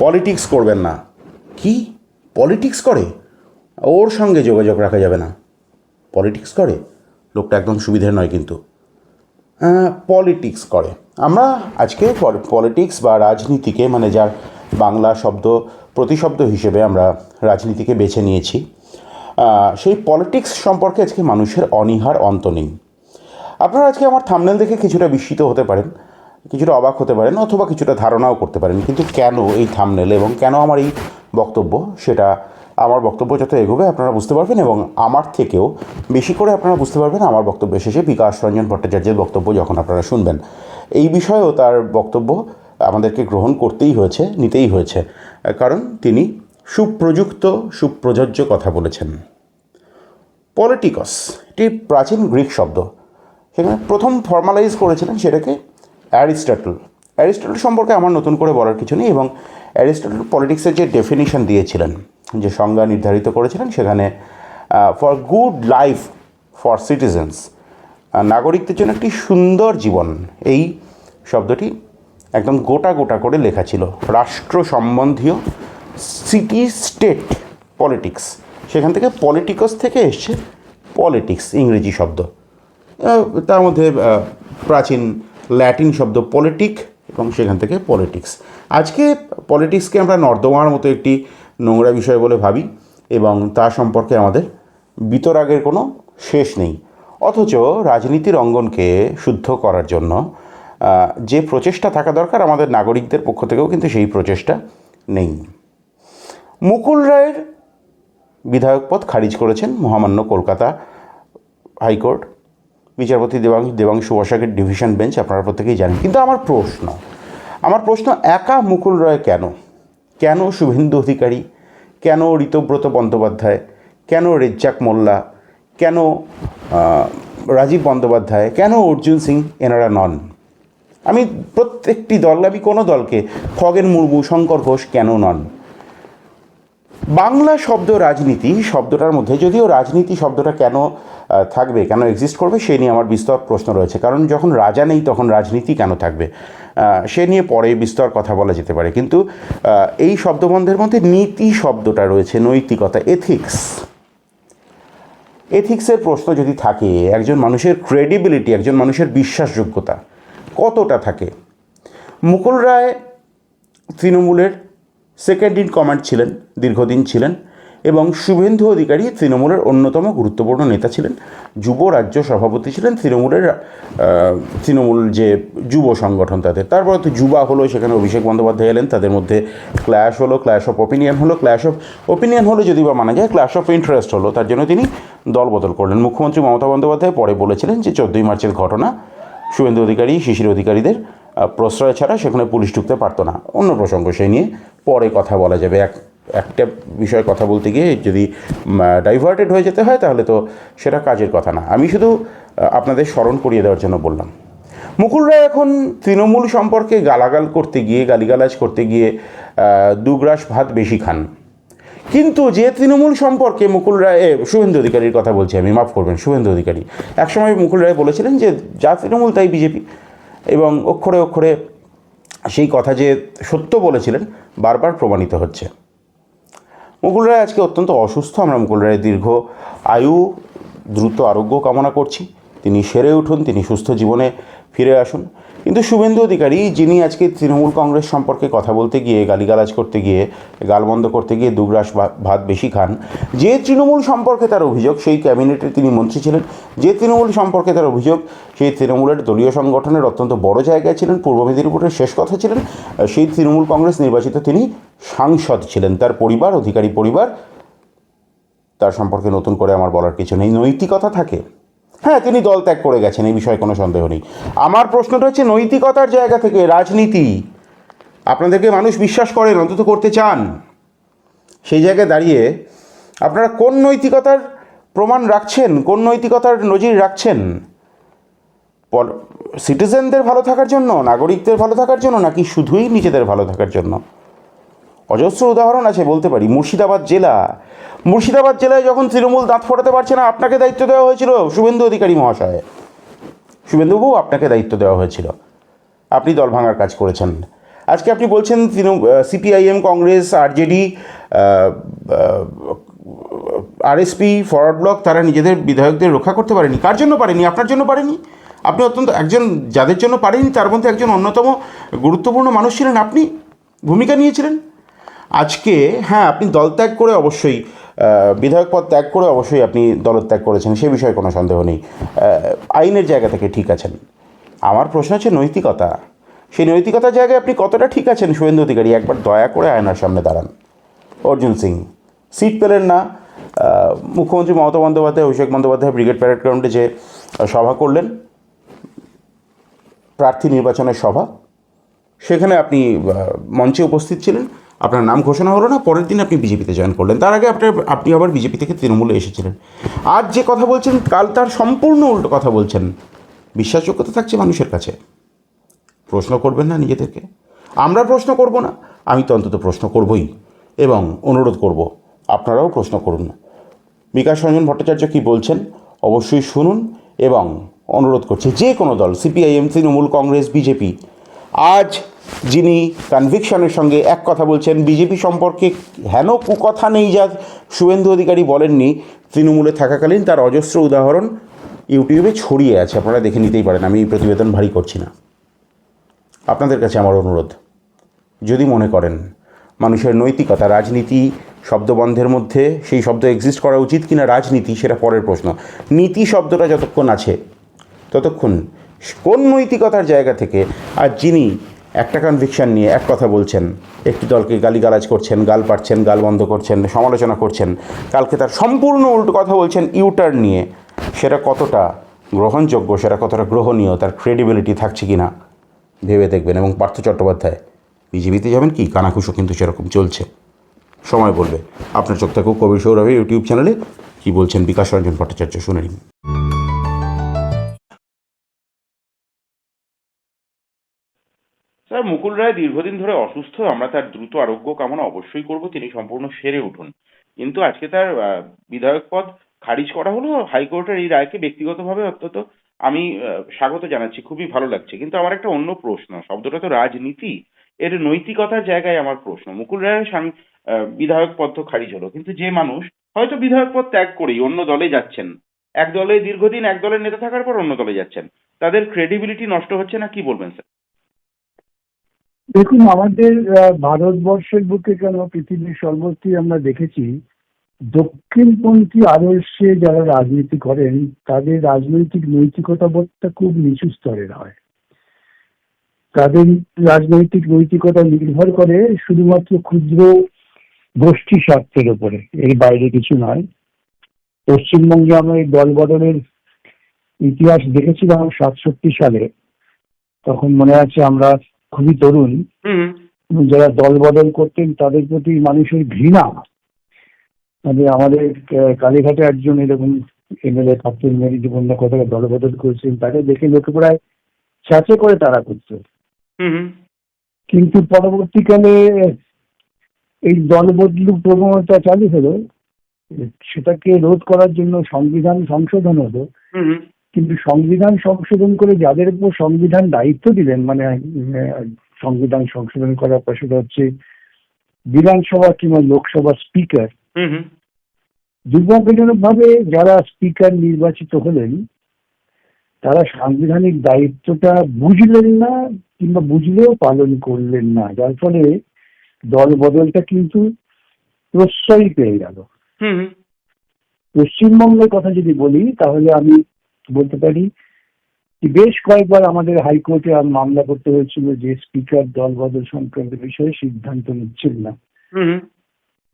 Politics করবেন না। কি? পলিটিক্স করে? ওর সঙ্গে যোগাযোগ রাখা যাবে না। পলিটিক্স করে? লোকটা একদম সুবিধের নয় কিন্তু। পলিটিক্স করে। আমরা আজকে পলিটিক্স বা রাজনীতিকে মানে যার বাংলা শব্দ, প্রতিশব্দ হিসেবে আমরা রাজনীতিকে বেছে নিয়েছি। সেই পলিটিক্স সম্পর্কে আজকে মানুষের অনীহার অন্ত নেই। আপনারা আজকে আমার থামনেল দেখে কিছুটা বিস্মিত হতে পারেন। কিছুটা অবাক হতে পারেন অথবা কিছুটা ধারণাও করতে পারেন, কিন্তু কেন এই থামনেল এবং কেন আমার এই বক্তব্য? সেটা আমার বক্তব্য যত এগোবে আপনারা বুঝতে পারবেন এবং আমার থেকেও বেশি করে আপনারা বুঝতে পারবেন আমার বক্তব্য শেষে বিকাশ রঞ্জন ভট্টাচার্যের বক্তব্য যখন আপনারা শুনবেন। এই বিষয়েও তার বক্তব্য আমাদেরকে গ্রহণ করতেই হয়েছে, নিতেই হয়েছে, কারণ তিনি সুপ্রযুক্ত, সুপ্রযোজ্য কথা বলেছেন। পলিটিকস, এটি প্রাচীন গ্রিক শব্দ। সেখানে প্রথম ফর্মালাইজ করেছিলেন সেটাকে অ্যারিস্টটল। অ্যারিস্টটল সম্পর্কে আমার নতুন করে বলার কিছু নেই এবং অ্যারিস্টটল পলিটিক্সের যে ডেফিনিশন দিয়েছিলেন, যে সংজ্ঞা নির্ধারিত করেছিলেন, সেখানে for good life for citizens নাগরিকদের জন্য একটি সুন্দর জীবন। এই শব্দটি একদম গোটা গোটা করে লেখা ছিল। রাষ্ট্র সম্বন্ধীয় সিটি স্টেট পলিটিক্স সেখান থেকে পলিটিকস থেকে এসছে পলিটিক্স ইংরেজি শব্দ। তার মধ্যে প্রাচীন ল্যাটিন শব্দ পলিটিক এবং সেখান থেকে পলিটিক্স। আজকে পলিটিক্সকে আমরা নর্দমার মতো একটি নোংরা বিষয় বলে ভাবি এবং তা সম্পর্কে আমাদের বিতরাগের কোনো শেষ নেই। অথচ রাজনীতির অঙ্গনকে শুদ্ধ করার জন্য যে প্রচেষ্টা থাকা দরকার আমাদের নাগরিকদের পক্ষ থেকেও কিন্তু সেই প্রচেষ্টা নেই। মুকুল রায়ের বিধায়ক পদ খারিজ করেছেন মহামান্য কলকাতা হাইকোর্ট। বিচারপতি দেবাং দেবাংশু বসাকের ডিভিশন বেঞ্চ আপনারা প্রত্যেকেই জানেন। কিন্তু আমার প্রশ্ন আমার প্রশ্ন একা মুকুল রয় কেন? কেন শুভেন্দু অধিকারী? কেন ঋতব্রত বন্দ্যোপাধ্যায়? কেন রেজ্জাক মোল্লা? কেন রাজীব বন্দ্যোপাধ্যায়? কেন অর্জুন সিং? এনারা নন। আমি প্রত্যেকটি দল, আমি কোনো দলকে, খগেন মুর্মু, শঙ্কর ঘোষ কেন নন? বাংলা শব্দ রাজনীতি শব্দটার মধ্যে, যদিও রাজনীতি শব্দটা কেন থাকবে, কেন এক্সিস্ট করবে, সে নিয়ে আমার বিস্তর প্রশ্ন রয়েছে। কারণ যখন রাজা নেই, তখন রাজনীতি কেন থাকবে? সে নিয়ে পরে বিস্তর কথা বলা যেতে পারে। কিন্তু এই শব্দবন্ধের মধ্যে নীতি শব্দটা রয়েছে, নৈতিকতা এথিক্স এথিক্সের প্রশ্ন যদি থাকে, একজন মানুষের ক্রেডিবিলিটি একজন মানুষের বিশ্বাসযোগ্যতা কতটা থাকে? মুকুল রায় তৃণমূলের সেকেন্ড ইন কমান্ড ছিলেন, দীর্ঘদিন ছিলেন, এবং শুভেন্দু অধিকারী তৃণমূলের অন্যতম গুরুত্বপূর্ণ নেতা ছিলেন। যুব রাজ্য সভাপতি ছিলেন তৃণমূলের তৃণমূল যে যুব সংগঠন তাদের। তারপরে তো যুবা হলো, সেখানে অভিষেক বন্দ্যোপাধ্যায় এলেন, তাদের মধ্যে ক্ল্যাশ হলো, ক্ল্যাশ অফ ওপিনিয়ন হলো, ক্ল্যাশ অফ ওপিনিয়ন হলো যদি বা মানা যায়, ক্ল্যাশ অফ ইন্টারেস্ট হলো। তার জন্য তিনি দল বদল করলেন। মুখ্যমন্ত্রী মমতা বন্দ্যোপাধ্যায় পরে বলেছিলেন যে, চোদ্দোই মার্চের ঘটনা, শুভেন্দু অধিকারী, শিশির অধিকারীদের প্রশ্রয় ছাড়া সেখানে পুলিশ ঢুকতে পারতো না। অন্য প্রসঙ্গ সেই নিয়ে পরে কথা বলা যাবে। এক, একটা বিষয়ে কথা বলতে গিয়ে যদি ডাইভার্টেড হয়ে যেতে হয় তাহলে তো সেটা কাজের কথা না। আমি শুধু আপনাদের স্মরণ করিয়ে দেওয়ার জন্য বললাম। মুকুল রায় এখন তৃণমূল সম্পর্কে গালাগাল করতে গিয়ে, গালিগালাজ করতে গিয়ে দুগ্রাস ভাত বেশি খান। কিন্তু যে তৃণমূল সম্পর্কে মুকুল রায় শুভেন্দু অধিকারীর কথা বলছি আমি, মাফ করবেন, শুভেন্দু অধিকারী। একসময় মুকুল রায় বলেছিলেন যে, যা তৃণমূল তাই বিজেপি। এবং অক্ষরে অক্ষরে সেই কথা যে সত্য বলেছিলেন বারবার প্রমাণিত হচ্ছে। মুকুল রায় আজকে অত্যন্ত অসুস্থ। আমরা মুকুল রায়ের দীর্ঘ আয়ু, দ্রুত আরোগ্য কামনা করছি। তিনি সেরে উঠুন, তিনি সুস্থ জীবনে ফিরে আসুন। কিন্তু শুভেন্দু অধিকারী, যিনি আজকে তৃণমূল কংগ্রেস সম্পর্কে কথা বলতে গিয়ে, গালিগালাজ করতে গিয়ে গালবন্ধ করতে গিয়ে দুগ্রাস ভাত বেশি খান, যে তৃণমূল সম্পর্কে তার অভিযোগ, সেই ক্যাবিনেটে তিনি মন্ত্রী ছিলেন, যে তৃণমূল সম্পর্কে তার অভিযোগ, সেই তৃণমূলের দলীয় সংগঠনের অত্যন্ত বড় জায়গায় ছিলেন, পূর্ব মেদিনীপুরের শেষ কথা ছিলেন সেই তৃণমূল কংগ্রেস নির্বাচিত তিনি সাংসদ ছিলেন। তার পরিবার, অধিকারী পরিবার, তার সম্পর্কে নতুন করে আমার বলার কিছু নেই। নৈতিকতা থাকে। হ্যাঁ তিনি দল ত্যাগ করে গেছেন, এই বিষয়ে কোনো সন্দেহ নেই। আমার প্রশ্নটা হচ্ছে, নৈতিকতার জায়গা থেকে রাজনীতি, আপনাদেরকে মানুষ বিশ্বাস করেন, অন্তত করতে চান, সেই জায়গায় দাঁড়িয়ে আপনারা কোন নৈতিকতার প্রমাণ রাখছেন, কোন নৈতিকতার নজির রাখছেন? সিটিজেনদের ভালো থাকার জন্য, নাগরিকদের ভালো থাকার জন্য, নাকি শুধুই নিজেদের ভালো থাকার জন্য? অজস্র উদাহরণ আছে, বলতে পারি। মুর্শিদাবাদ জেলা। মুর্শিদাবাদ জেলায় যখন তৃণমূল দাঁত ফোটাতে পারছে না, আপনাকে দায়িত্ব দেওয়া হয়েছিল শুভেন্দু অধিকারী মহাশয়। শুভেন্দুবাবু, আপনাকে দায়িত্ব দেওয়া হয়েছিল। আপনি দল ভাঙার কাজ করেছেন। আজকে আপনি বলছেন Trinamool CPIM, Congress, RJD RSP, Forward Bloc, তারা নিজেদের বিধায়কদের রক্ষা করতে পারেনি। কার জন্য পারেনি? আপনার জন্য পারেনি? আপনি অত্যন্ত, একজন, যাদের জন্য পারেনি, তার মধ্যে একজন অন্যতম গুরুত্বপূর্ণ মানুষ ছিলেন। আপনি ভূমিকা নিয়েছিলেন? আজকে হ্যাঁ আপনি দল ত্যাগ করে অবশ্যই বিধায়ক পদ ত্যাগ করে অবশ্যই আপনি দলত্যাগ করেছেন, সে বিষয়ে কোনো সন্দেহ নেই। আইনের জায়গা থেকে ঠিক আছেন। আমার প্রশ্ন হচ্ছে নৈতিকতা। সেই নৈতিকতার জায়গায় আপনি কতটা ঠিক আছেন, শুভেন্দু অধিকারী? একবার দয়া করে আয়নার সামনে দাঁড়ান। অর্জুন সিং, সিট পেলেন না। মুখ্যমন্ত্রী মমতা বন্দ্যোপাধ্যায়, অভিষেক বন্দ্যোপাধ্যায়, ব্রিগেড প্যারেড গ্রাউন্ডে যে সভা করলেন, প্রার্থী নির্বাচনের সভা, সেখানে আপনি মঞ্চে উপস্থিত ছিলেন। আপনার নাম ঘোষণা হলো না, পরের দিন আপনি বিজেপিতে জয়েন করলেন। তার আগে আপনার, আপনি আবার বিজেপি থেকে তৃণমূলে এসেছিলেন। আজ যে কথা বলছেন, কাল তার সম্পূর্ণ উল্টো কথা বলছেন। বিশ্বাসযোগ্যতা থাকছে মানুষের কাছে। প্রশ্ন করবেন না নিজেদেরকে। আমরা প্রশ্ন করব না, আমি তো অন্তত প্রশ্ন করবই এবং অনুরোধ করব, আপনারাও প্রশ্ন করুন না। বিকাশ রঞ্জন ভট্টাচার্য কী বলছেন, অবশ্যই শুনুন এবং অনুরোধ করছে যে কোনো দল, সিপিআইএম, তৃণমূল, কংগ্রেস, বিজেপি, আজ যিনি কনভিকশনের সঙ্গে এক কথা বলছেন, বিজেপি সম্পর্কে হেন কুকথা নেই যা শুভেন্দু অধিকারী বলেননি, তৃণমূলে থাকাকালীন তার অজস্র উদাহরণ ইউটিউবে ছড়িয়ে আছে। আপনারা দেখে নিতেই পারেন, আমি এই প্রতিবেদন ভারী করছি না। আপনাদের কাছে আমার অনুরোধ, যদি মনে করেন মানুষের নৈতিকতা, রাজনীতি, শব্দবন্ধের মধ্যে সেই শব্দ এক্সিস্ট করা উচিত কিনা, রাজনীতি, সেটা পরের প্রশ্ন। নীতি শব্দটা যতক্ষণ আছে, ততক্ষণ কোন নৈতিকতার জায়গা থেকে, আর যিনি একটা কনভিকশন নিয়ে এক কথা বলছেন, একটি দলকে গালিগালাজ করছেন, গাল পাড়ছেন, গাল বন্ধ করছেন, সমালোচনা করছেন, কালকে তার সম্পূর্ণ উল্টো কথা বলছেন ইউটার্ন নিয়ে। সেটা কতটা গ্রহণযোগ্য, সেটা কতটা গ্রহণীয়, তার ক্রেডিবিলিটি থাকছে কি না ভেবে দেখবেন। এবং পার্থ চট্টোপাধ্যায় বিজেপিতে যাবেন কি? কানাকুশো কিন্তু সেরকম চলছে। সময় বলবে। আপনার চোখ থাকুক কবির সৌরভে ইউটিউব চ্যানেলে। কি বলছেন বিকাশ রঞ্জন ভট্টাচার্য, শুনে নিন। স্যার, মুকুল রায় দীর্ঘদিন ধরে অসুস্থ। আমরা তার দ্রুত আরোগ্য কামনা অবশ্যই করব। তিনি সম্পূর্ণ সেরে উঠুন। কিন্তু আজকে তার বিধায়ক পদ খারিজ করা হলো। হাইকোর্টের এই রায়কে ব্যক্তিগতভাবে অন্তত আমি স্বাগত জানাচ্ছি। খুবই ভালো লাগছে। কিন্তু আমার একটা অন্য প্রশ্ন। শব্দটা তো রাজনীতি। এর নৈতিকতার জায়গায় আমার প্রশ্ন। মুকুল রায়ের বিধায়ক পদ তো খারিজ হলো। কিন্তু যে মানুষ, হয়তো বিধায়ক পদ ত্যাগ করেই অন্য দলে যাচ্ছেন। এক দলে দীর্ঘদিন এক দলের নেতা থাকার পর অন্য দলে যাচ্ছেন। তাদের ক্রেডিবিলিটি নষ্ট হচ্ছে না? কি বলবেন, স্যার? দেখুন, আমাদের ভারতবর্ষের বুকে কেন পৃথিবীর সর্বত্রই আমরা দেখেছি, দক্ষিণপন্থী আদর্শে যারা রাজনীতি করেন, তাদের রাজনৈতিক নৈতিকতা বোধটা খুব নিচু স্তরের হয়। তাদের রাজনৈতিক নৈতিকতা নির্ভর করে শুধুমাত্র ক্ষুদ্র গোষ্ঠী স্বার্থের ওপরে এর বাইরে কিছু নয়। পশ্চিমবঙ্গে আমরা এই দল বদলের ইতিহাস দেখেছিলাম সাতষট্টি সালে, তখন মনে আছে আমরা খুবই তরুণ। হুম। যারা দল বদল করতেন তাদের প্রতি মানুষের ঘৃণা। মানে আমাদের কালীঘাটে একজন এরকম এমএলএ থাকতেন মেরি জীবনদা কোথায় দল বদল করেছেন তাকে দেখে লোকে প্রায় ছাঁচে করে তারা করতো। কিন্তু পরবর্তীকালে এই দল বদলু প্রবণতা চালু হলো সেটাকে রোধ করার জন্য সংবিধান সংশোধন হলো। কিন্তু সংবিধান সংশোধন করে যাদের উপর সংবিধান দায়িত্ব দিলেন মানে সংবিধান সংশোধন করার পর সেটা হচ্ছে বিধানসভা কিংবা লোকসভা স্পিকার দুর্ভাগ্যজনক ভাবে যারা স্পিকার নির্বাচিত হলেন তারা সাংবিধানিক দায়িত্বটা বুঝলেন না কিংবা বুঝলেও পালন করলেন না। যার ফলে দল বদলটা কিন্তু প্রশ্রয় পেয়ে গেল। পশ্চিমবঙ্গের কথা যদি বলি তাহলে আমি বলতে পারি বেশ কয়েকবার আমাদের হাইকোর্টে আম- মামলা করতে হয়েছিল যে স্পিকার দল বদল সংক্রান্ত বিষয়ে সিদ্ধান্ত নিচ্ছেন না।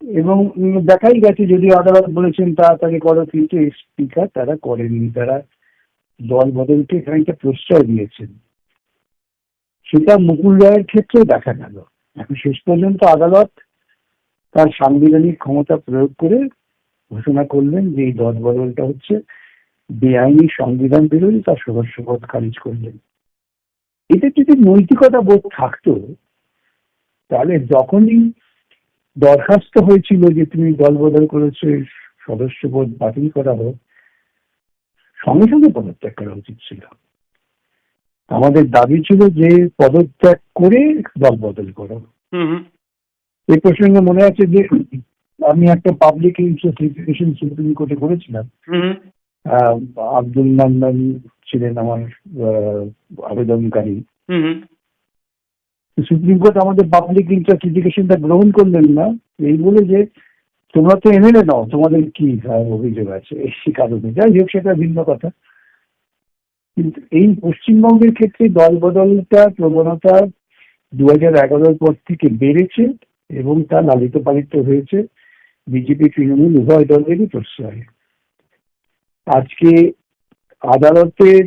এবং দেখাই গেছে যদি আদালত বলেছেন তাড়াতাড়ি করো কিন্তু এই স্পিকার তারা করেননি। তারা দল বদলকে খানিকটা প্রশ্রয় দিয়েছেন। সেটা মুকুল রায়ের ক্ষেত্রে দেখা গেল। এখন শেষ পর্যন্ত আদালত তার সাংবিধানিক ক্ষমতা প্রয়োগ করে ঘোষণা করলেন যে এই দল বদলটা হচ্ছে। বেআইনি সংবিধান বিরোধী তার সদস্যপদ খারিজ করলেন। এতে যদি নৈতিকতা বোধ থাকতো তাহলে যখনই দরখাস্ত হয়েছিল যে তুমি দল বদল করেছ সদস্যপদ বাতিল করা হোক সঙ্গে সঙ্গে পদত্যাগ করা উচিত ছিল। আমাদের দাবি ছিল যে পদত্যাগ করে দল বদল করো। এই প্রসঙ্গে মনে আছে যে আমি একটা পাবলিক ইন্টারেস্ট লিটিগেশন সুপ্রিম কোর্টে করেছিলাম। আব্দুল মান্নান ছিলেন আমার আবেদনকারী। সুপ্রিম কোর্ট আমাদের পাবলিক ইন্টারেস্ট লিটিগেশনটা গ্রহণ করলেন না। এই বলে যে তোমরা তো এমএলএ নাও তোমাদের কি অভিযোগ আছে? এই কারণে। যাই হোক সেটা ভিন্ন কথা। কিন্তু এই পশ্চিমবঙ্গের ক্ষেত্রে দল বদলটা প্রবণতা দু হাজার এগারোর পর থেকে বেড়েছে এবং তা লালিত পালিত হয়েছে। বিজেপি তৃণমূল উভয় দলেরই প্রশ্রয়। আজকে আদালতের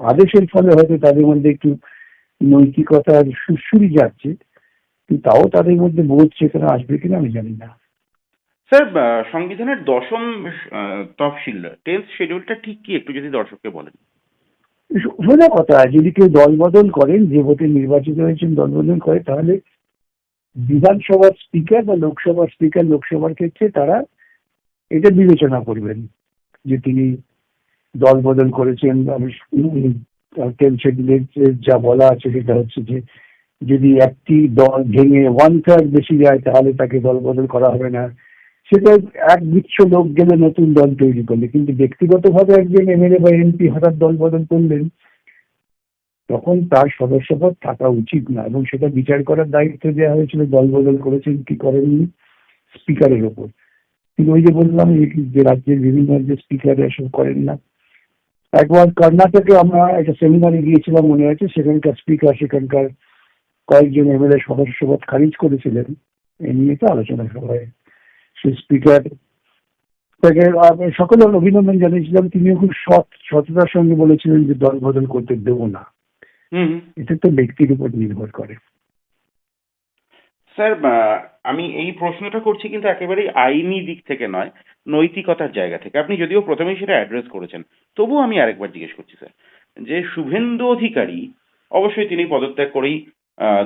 আদেশের ফলে হয়তো তাদের মধ্যে একটু নৈতিকতার সুশ্রুরি যাচ্ছে তাও তাদের মধ্যে বোধ চেতনা আসবে কিনা আমি জানি না। স্যার সংবিধানের দশম তফসিল টেন্থ শিডিউলটা ঠিক কি? একটু যদি দর্শককে বলেন। সোজা কথা যদি কেউ দল বদল করেন যে ভোটে নির্বাচিত হয়েছেন দল বদল করে তাহলে বিধানসভার স্পিকার বা লোকসভার স্পিকার লোকসভার ক্ষেত্রে তারা এটা বিবেচনা করবেন। যে তিনি দল বদল করেছেন, আমি টেন শিডিউলের যা বলা আছে সেটা হচ্ছে যে যদি একটি দল ভেঙে ওয়ান থার্ড বেশি যায়, তাহলে তাকে দল বদল করা হবে না। সেটা এক গুচ্ছ লোক গেলে নতুন দল তৈরি করলে, কিন্তু ব্যক্তিগতভাবে একজন এমএলএ বা এমপি হঠাৎ দল বদল করলেন, তখন তার সদস্যপদ থাকা উচিত না এবং সেটা বিচার করার দায়িত্ব দেওয়া হয়েছিল, দল বদল করেছেন, কি করেননি? স্পিকারের ওপর। কিন্তু ওই যে বললাম যে রাজ্যের বিভিন্ন রাজ্যের স্পিকার এসব করেন না। একবার কর্ণাটকে আমরা একটা সেমিনারে গিয়েছিলাম মনে আছে সেখানকার স্পিকার সেখানকার কয়েকজন এমএলএ সদস্যপদ খারিজ করেছিলেন। এ নিয়ে তো আলোচনা সভায় সেই স্পিকার তাকে সকলে অভিনন্দন জানিয়েছিলাম। তিনিও খুব সৎ সততার সঙ্গে বলেছিলেন যে দল বদল করতে দেবো না। এটা তো ব্যক্তির উপর নির্ভর করে। স্যার আমি এই প্রশ্নটা করছি কিন্তু একেবারেই আইনি দিক থেকে নয়, নৈতিকতার জায়গা থেকে। আপনি যদিও প্রথমেই সেটা অ্যাড্রেস করেছেন, তবুও আমি আরেকবার জিজ্ঞেস করছি স্যার যে শুভেন্দু অধিকারী অবশ্যই তিনি পদত্যাগ করেই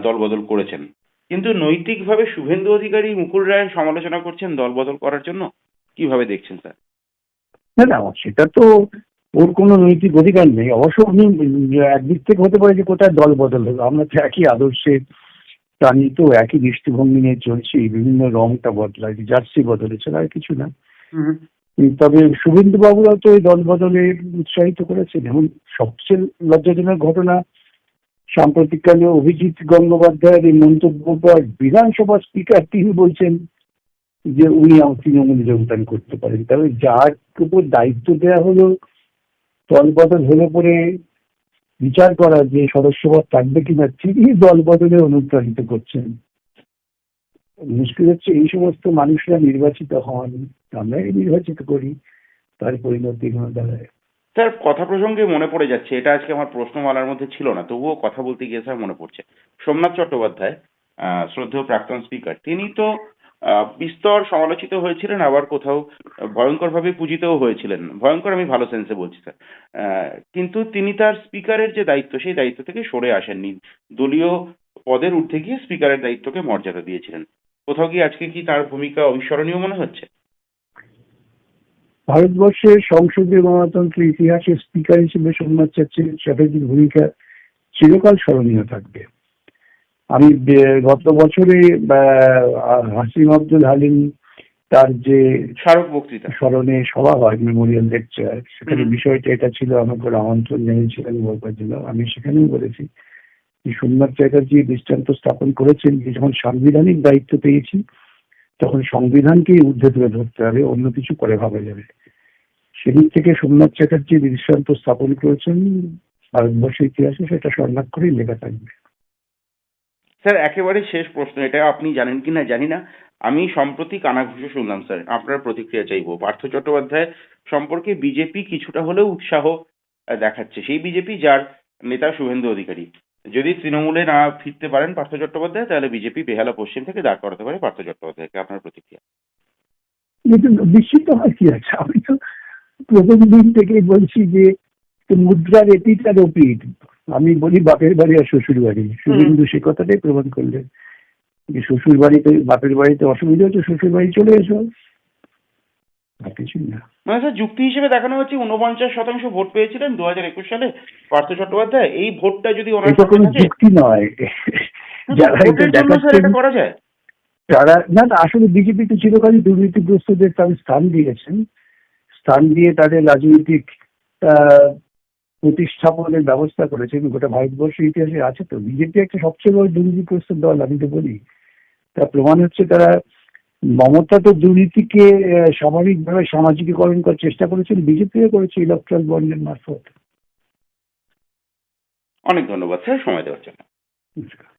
দলবদল করেছেন। কিন্তু নৈতিকভাবে শুভেন্দু অধিকারী মুকুল রায়ের সমালোচনা করছেন দলবদল করার জন্য? কীভাবে দেখছেন স্যার না সেটা তো ওর কোনো নৈতিক অধিকার নেই। অবশ্য উনি একদিক থেকে হতে পারে যে কোথায় দল বদল হলো আমরা তো একই আদর্শে প্রাণী তো একই দৃষ্টিভঙ্গি নিয়ে চলছি বিভিন্ন রংটা বদলায় জার্সি বদলেছে আর কিছু না। তবে শুভেন্দু বাবুরাও তো এই দল বদলে উৎসাহিত করেছেন। এবং সবচেয়ে লজ্জাজনক ঘটনা সাম্প্রতিককালে অভিজিৎ গঙ্গোপাধ্যায়ের এই মন্তব্য পর বিধানসভা স্পিকার তিনি বলছেন যে উনি তৃণমূলে যোগদান করতে পারেন। তবে যার উপর দায়িত্ব দেওয়া হলো দল বদল হলে পরে বিচার করা যে সদস্যপদ থাকবে কিনা তিনি দল বদলে অনুপ্রাণিত করছেন। মুশকিল হচ্ছে এই সমস্ত মানুষরা নির্বাচিত হন, আমরাই নির্বাচিত করি, তার পরিণতি দাঁড়ায়। স্যার, কথা প্রসঙ্গে মনে পড়ে যাচ্ছে, এটা আজকে আমার প্রশ্নমালার মধ্যে ছিল না, তবুও কথা বলতে গিয়ে স্যার মনে পড়ছে। সোমনাথ চট্টোপাধ্যায় শ্রদ্ধেয় প্রাক্তন স্পিকার তিনি তো বিস্তর সমালোচিত হয়েছিলেন, আবার কোথাও ভয়ঙ্করভাবে পূজিতও হয়েছিলেন। ভয়ঙ্কর আমি ভালো সেন্সে বলছি স্যার কিন্তু তিনি তার স্পিকারের যে দায়িত্ব, সেই দায়িত্ব থেকে সরে আসেননি। দলীয় পদের ঊর্ধ্বে গিয়ে স্পিকারের দায়িত্বকে মর্যাদা দিয়েছিলেন। কোথাও কি আজকে কি তার ভূমিকা অবিস্মরণীয় মনে হচ্ছে? ভারতবর্ষের সংসদীয় গণতন্ত্রের ইতিহাসে স্পিকার হিসেবে সোমনাথ চ্যাটার্জি- চ্যাটার্জির ভূমিকা চিরকাল স্মরণীয় থাকবে। আমি গত বছরে হাসিম আব্দুল হালিম তার যে স্মারক বক্তৃতা। স্মরণে সভা হয় মেমোরিয়াল লেকচার সেখানে বিষয়টা এটা ছিল আমাকে আমন্ত্রণ জানিয়েছিলেন বলবার জন্য। আমি সেখানেও বলেছি সোমনাথ চ্যাটার্জি দৃষ্টান্ত স্থাপন করেছেন যে যখন সাংবিধানিক দায়িত্ব পেয়েছি তখন সংবিধানকেই ঊর্ধ্বে তুলে ধরতে হবে অন্য কিছু করে ভাবা যাবে। সেদিক থেকে সোমনাথ চ্যাটার্জি দৃষ্টান্ত স্থাপন করেছেন ভারতবর্ষের ইতিহাসে সেটা স্বর্ণাক্ষরেই লেখা থাকবে। স্যার, একেবারে শেষ প্রশ্ন এটা, আপনি জানেন কি না জানি না। আমি সম্প্রতি কানাঘুষো শুনলাম, স্যার। আপনার প্রতিক্রিয়া চাইব। পার্থ চট্টোপাধ্যায় সম্পর্কে বিজেপি কিছুটা হলেও উৎসাহ দেখাচ্ছে। সেই বিজেপি যার নেতা শুভেন্দু অধিকারী। যদি তৃণমূলে না ফিরতে পারেন পার্থ চট্টোপাধ্যায়, তাহলে বিজেপি বেহালা পশ্চিম থেকে দাঁড় করাতে পারে পার্থ চট্টোপাধ্যায়কে। আপনার প্রতিক্রিয়া? নিশ্চিত হয় কি আছে? আমি তো প্রথম দিন থেকেই বলছি যে মুদ্রার এপিট আর ওপিট আমি বলি বাপের বাড়ি আর শ্বশুর বাড়ি। শুভেন্দু সে কথাটাই প্রমাণ করলেন। যে শ্বশুর বাড়িতে বাপের বাড়িতে অসুবিধা হচ্ছে শ্বশুর বাড়ি চলে এসো। আর কিছুই না। মানে স্যার যুক্তি হিসেবে দেখানো হচ্ছে উনপঞ্চাশ শতাংশ ভোট পেয়েছিলেন? দু হাজার একুশ সালে পার্থ চট্টোপাধ্যায় এই ভোটটা যদি ওনার কোনো যুক্তি নয়। যারা এটা করা যায়। তারা না না আসলে বিজেপি তো চিরকালই দুর্নীতিগ্রস্তদের তাদের স্থান দিয়েছেন। স্থান দিয়ে তাদের রাজনৈতিক আহ, প্রতিস্থাপনের ব্যবস্থা করেছেন গোটা ভারতবর্ষের ইতিহাসে আছে তো। বিজেপি একটা সবচেয়ে বড় দুর্নীতিগ্রস্ত দল আমি তো বলি। তার প্রমাণ হচ্ছে তারা মমতা তো দুর্নীতিকে স্বাভাবিকভাবে সামাজিকীকরণ করার চেষ্টা করেছেন বিজেপিও করেছে ইলেকট্রাল বন্ডের মারফত। অনেক ধন্যবাদ স্যার। সময় দেওয়ার জন্য। নমস্কার।